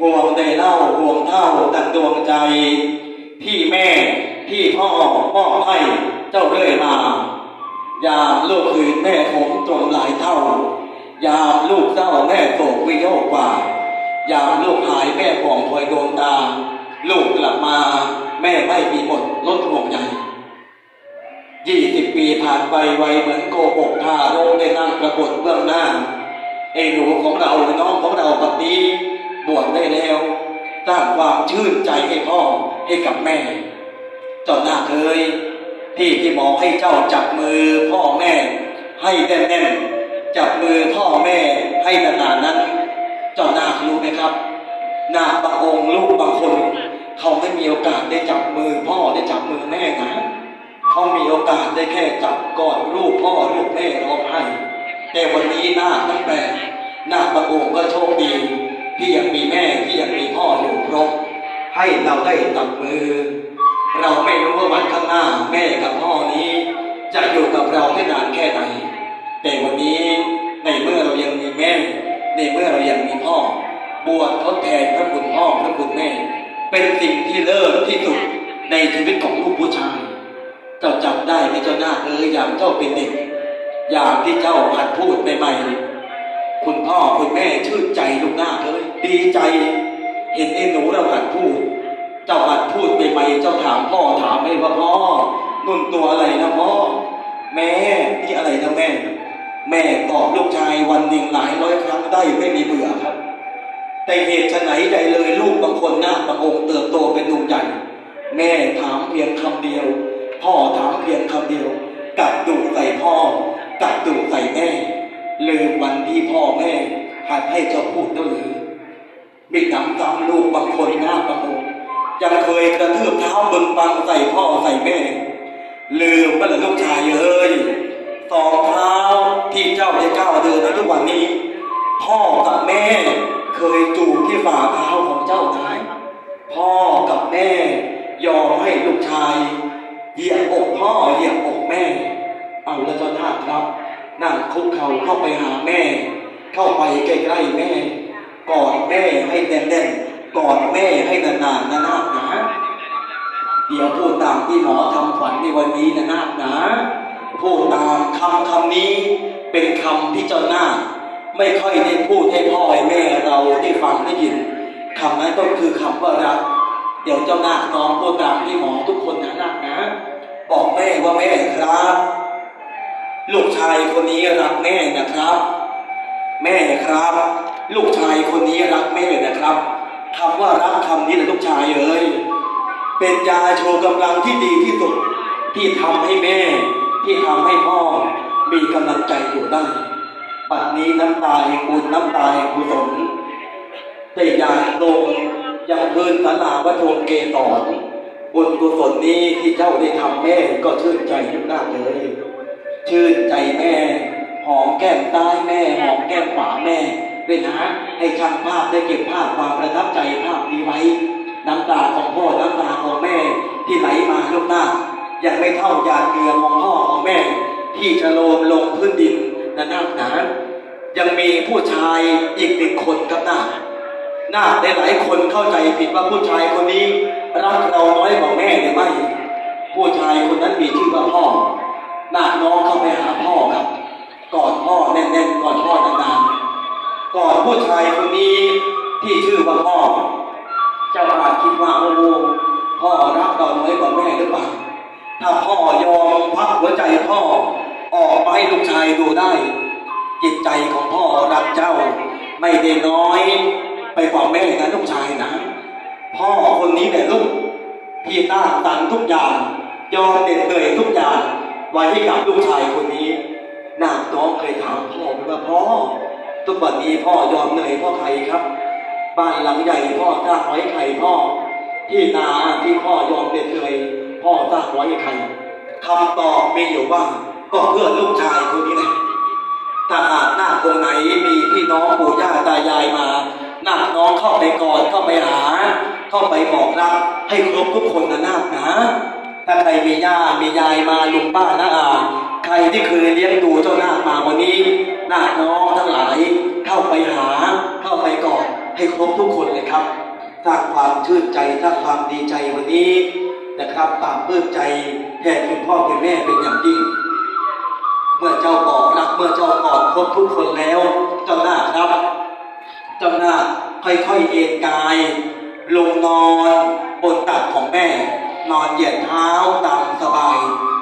ห่วงใดเล่าห่วงเท่าดังดวงใจที่แม่ที่พ่อมอให้เจ้าเรื่อยมายามลูกคืนแม่ผมตรงหลายเท่า ยามลูกเศร้าแม่โศกวิโยกกว่า ยามลูกหายแม่ผ่องพลอยดวงตา ลูกกลับมาแม่ไม่มีหมดลดห่วงใยยี่สิบปีผ่านไปไวเหมือนโกหกทารกได้นั่งประกฏเบื้องหน้าไอ้หนูของเราน้องของเราแบบนี้ บวชได้แล้วสร้างความชื่นใจให้พ่อให้กับแม่ เจ้าหน้าเคยที่ที่หมอให้เจ้าจับมือพ่อแม่ ให้แน่นๆจับมือพ่อแม่ให้นานๆนั้น เจ้านาครู้ไหมครับหน้าบางองค์ลูกบางคน เขาไม่มีโอกาสได้จับมือพ่อได้จับมือแม่นะเขามีโอกาสได้แค่จับกอดลูกพ่อลูกแม่ร้องไห้แต่วันนี้หนาคทั้งแปดนาบางองค์ก็โชคดี ที่ยังมีแม่ที่ยังมีพ่ออยู่ครบให้เราได้จับมือ เราไม่รู้ว่าวันข้างหน้าแม่กับพ่อนี้ จะอยู่กับเราได้นานแค่ไหน แต่วันนี้ในเมื่อเรายังมีแม่ ในเมื่อเรายังมีพ่อ บวชทดแทนพระคุณพ่อพระคุณแม่ เป็นสิ่งที่เลิศที่สุดในชีวิตของลูกผู้ชาย เจ้าจำได้ไหมเจ้าหน้าคเอ้ยยามเจ้าเป็นเด็กอย่ามที่เจ้าหัดพูดใหม่ๆ คุณพ่อคุณแม่ชื่นใจลูกหน้าเอ้ยดีใจ เห็นไอ้หนูเราหัดพูด เจ้าหัดพูดใหม่ๆเจ้าถามพ่อถามให้ว่าพ่อนุ่นตัวอะไรนะพ่อแม่นี่อะไรนะแม่ แม่ตอบลูกชายวันหนึ่งหลายร้อยครั้งได้ไม่มีเบื่อครับ แต่เหตุไฉนใดเลยลูกบางคนหน้าบางองค์เติบโตเป็นหนุ่มใหญ่ แม่ถามเพียงคำเดียว พ่อถามเพียงคำเดียวกัดดุใส่พ่อกัดดุใส่แม่ ลืมวันที่พ่อแม่หัดให้เจ้าพูดนั่นหรือมีหนำซ้ำลูกบางคนหน้าบางองยังเคยกระทืบเท้าบึงบังใส่พ่อใส่แม่ ลืมว่าเหรอลูกชายเอ้ยสองเท้าที่เจ้าได้ก้าวเดินในทุกวันนี้ พ่อกับแม่เคยจูบที่ฝ่าเท้าของเจ้าไหมพ่อกับแม่ยอมให้ลูกชายเหยียบอกพ่อเหยียบอกแม่ เอาแล้วเจ้านาครับ นั่งคุกเข่าเข้าไปหาแม่ เข้าไปใกล้ๆแม่ กอดแม่ให้แน่นๆกอดแม่ให้นานๆนะนาคนะเดี๋ยวพูดตามที่หมอทำขวัญในวันนี้นะนาคนะพูดตามคำคำนี้เป็นคำที่เจ้าหน้า ไม่ค่อยได้พูดให้พ่อให้แม่เราได้ฟังได้ยินคำนั้นก็คือคำว่ารักเดี๋ยวเจ้าหน้าน้องพูดตามที่หมอทุกคนนะนาคนะ บอกแม่ว่าแม่ครับ ลูกชายคนนี้รักแม่นะครับ แม่ครับ ลูกชายคนนี้รักแม่นะครับคำว่ารักคำนี้แหละลูกชายเอ้ยเป็นยาโชว์กำลังที่ดีที่สุดที่ทำให้แม่ ที่ทำให้พ่อมีกำลังใจอยู่ได้บัดนี้น้ำตาแห่งบุญน้ำตาแห่งกุศลได้ยาลงยังพื้นสาราวัดโทนเกสรบุญกุศลนี้ที่เจ้าได้ทำแม่ก็ชื่นใจอยู่หน้าเลย ชื่นใจแม่ หอมแก้มซ้ายแม่ หอมแก้มขวาแม่ด้วยนะให้ช่างภาพได้เก็บภาพความประทับใจภาพนี้ไว้ น้ำตาของพ่อน้ำตาของแม่ ที่ไหลมาลูกหน้ายังไม่เท่าหยาดเหงื่อของพ่อของแม่ ที่จะโลมลงพื้นดินนะนาคนะยังมีผู้ชายอีกหนึ่งคนครับนาคนาคหลายคนเข้าใจผิดว่าผู้ชายคนนี้รักเราน้อยกว่าแม่หรือไม่ ผู้ชายคนนั้นมีชื่อว่าพ่อ น้าน้องเข้าไปหาพ่อครับ กอดพ่อแน่นๆกอดพ่อนานๆกอดผู้ชายคนนี้ที่ชื่อว่าพ่อ เจ้าอาจคิดว่าโอ้โหพ่อรักเราน้อยกว่าแม่หรือเปล่าถ้าพ่อยอมพักหัวใจพ่อ ออกมาให้ลูกชายดูได้ จิตใจของพ่อรักเจ้า ไม่ได้น้อย ไปกว่าแม่นะลูกชายนะ พ่อคนนี้เนี่ยลูกที่ต้าตันทุกอย่าง ยอมเด็ดเหนื่อยทุกอย่าง ไว้ให้กับลูกชายคนนี้นาคน้องเคยถามพ่อไหมว่าพ่อทุกวันนี้พ่อยอมเหนื่อยพ่อใครครับ บ้านหลังใหญ่พ่อสร้างไว้ไข่พ่อ ที่นาที่พ่อยอมเด็ดเลยพ่อสร้างไว้ไข่คำตอบมีอยู่ว่าก็เพื่อลูกชายคนนี้แหละถ้าหากหน้าคนไหนมีพี่น้องปู่ย่าตายายมาหน้าน้องเข้าไปกอดเข้าไปหา เข้าไปบอกรักให้ครบทุกคนนะนาคนะ ถ้าใครมีย่ามียายมาลุงป้าน้าอาใครที่เคยเลี้ยงดูเจ้านาคมาวันนี้นาคน้องทั้งหลายเข้าไปหาเข้าไปกอดให้ครบทุกคนเลยครับสร้าความชื่นใจสร้าความดีใจวันนี้นะครับปราบปลื้มใจแทนคุณพ่อคุณแม่เป็นอย่างยิ่ง เมื่อเจ้าบอกรักเมื่อเจ้ากอดครบทุกคนแล้ว เจ้าหน้าครับ เจ้าหน้าค่อยๆเอ็นกาย ลงนอนบนตักของแม่ นอนเหยียดเท้าตามสบาย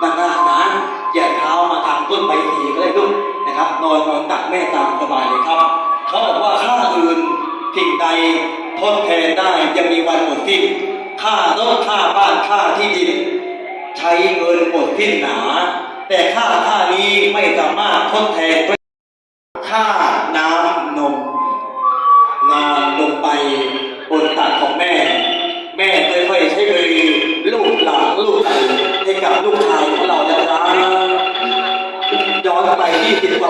ด้านหน้นเหยียดเท้ามาทางต้นใบสีก็ได้ลูกนะครับ นอนนอนตักแม่ตามสบายเลยครับ เขาบอกว่าค่าอื่นสิ่งใดทดแทนได้ยังมีวันหมดสิ้นค่ารถค่าบ้านค่าที่ดิน ใช้เงินหมดสิ้นหนา แต่ค่าค่านี้ไม่สามารถทดแทนด้วยค่า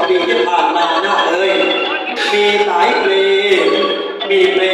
ปีที่ผ่านมาหน้าเลย มีหลายเพลงมีเพลง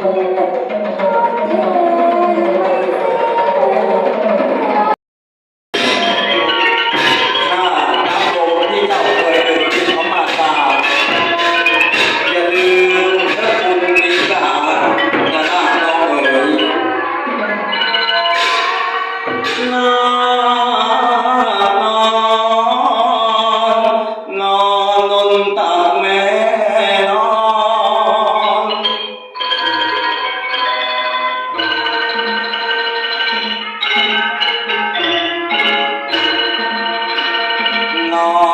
Gracias. อ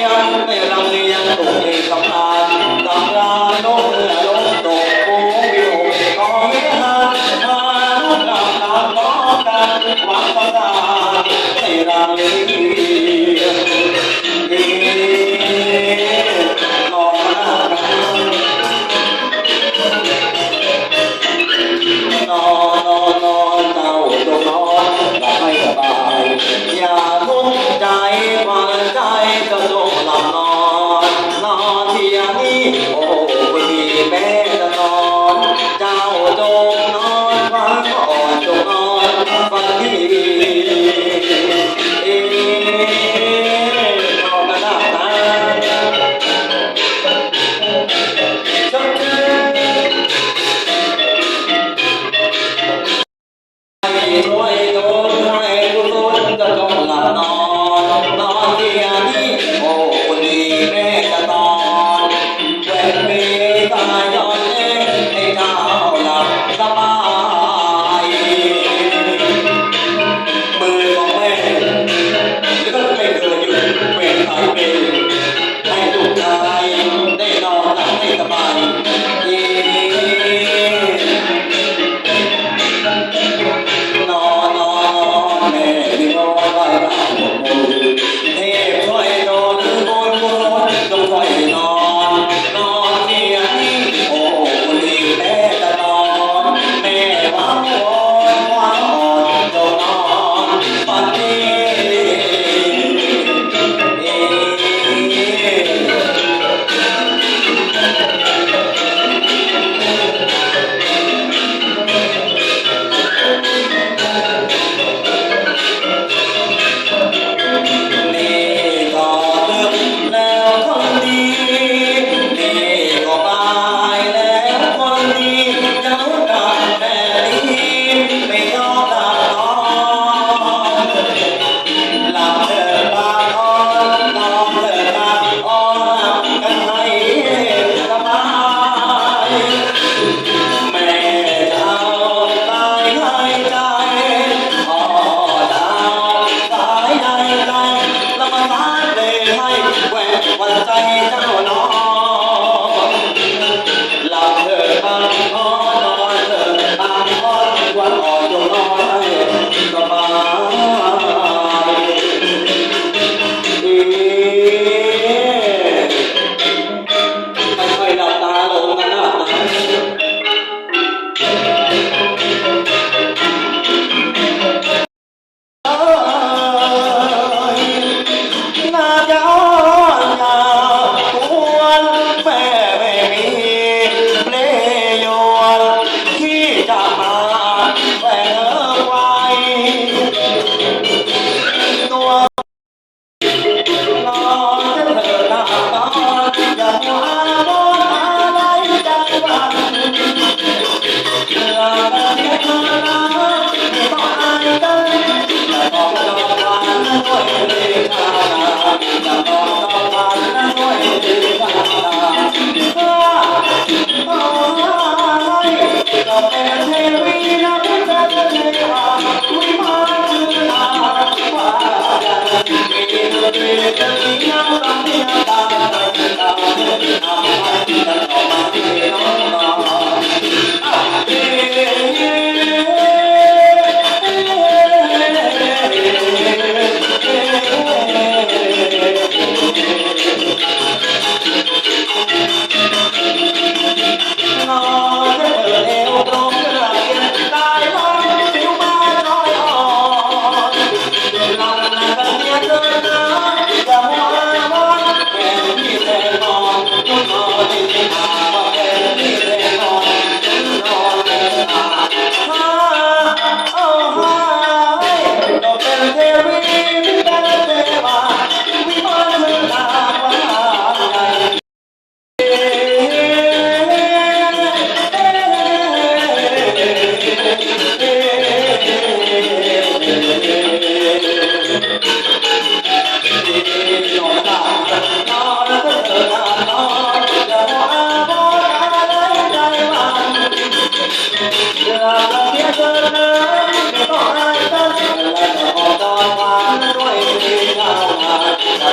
น้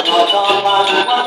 เราจอมวันว่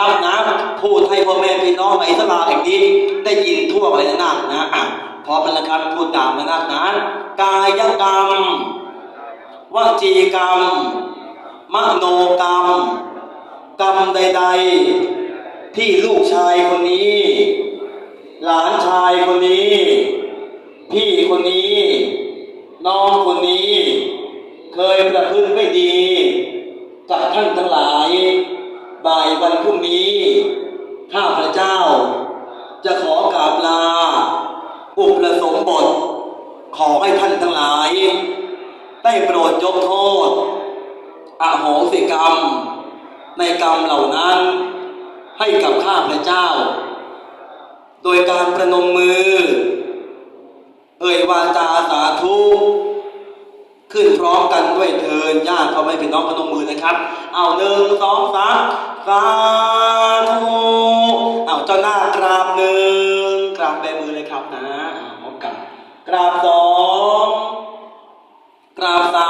นะครับนะ พูดให้พ่อแม่พี่น้องในสลาแห่งนี้ ได้ยินทั่วไปนะนาคนะอะพร้อมกันนะครับพูดตามนะนาคนะกายกรรมวจีกรรม มโนกรรม กรรมใด ๆ ที่ลูกชายคนนี้ หลานชายคนนี้ พี่คนนี้ น้องคนนี้ เคยประพฤติไม่ดีกับท่านทั้งหลาย บ่ายวันพรุ่งนี้ ข้าพระเจ้า จะขอกราบลา อุปสมบท ขอให้ท่านทั้งหลาย ได้โปรดยกโทษอโหสิกรรม ในกรรมเหล่านั้น ให้กับข้าพระเจ้า โดยการประนมมือ เอ่ยวาจาสาธุขึ้นพร้อมกันด้วยเทินญาติพ่อแม่พี่น้องประนมมือนะครับ เอาหนึ่งสองสาม สาธุเอาเจ้าหน้ากราบหนึ่งกราบแบมือเลยครับนะพร้อมกันกราบสองกราบสาม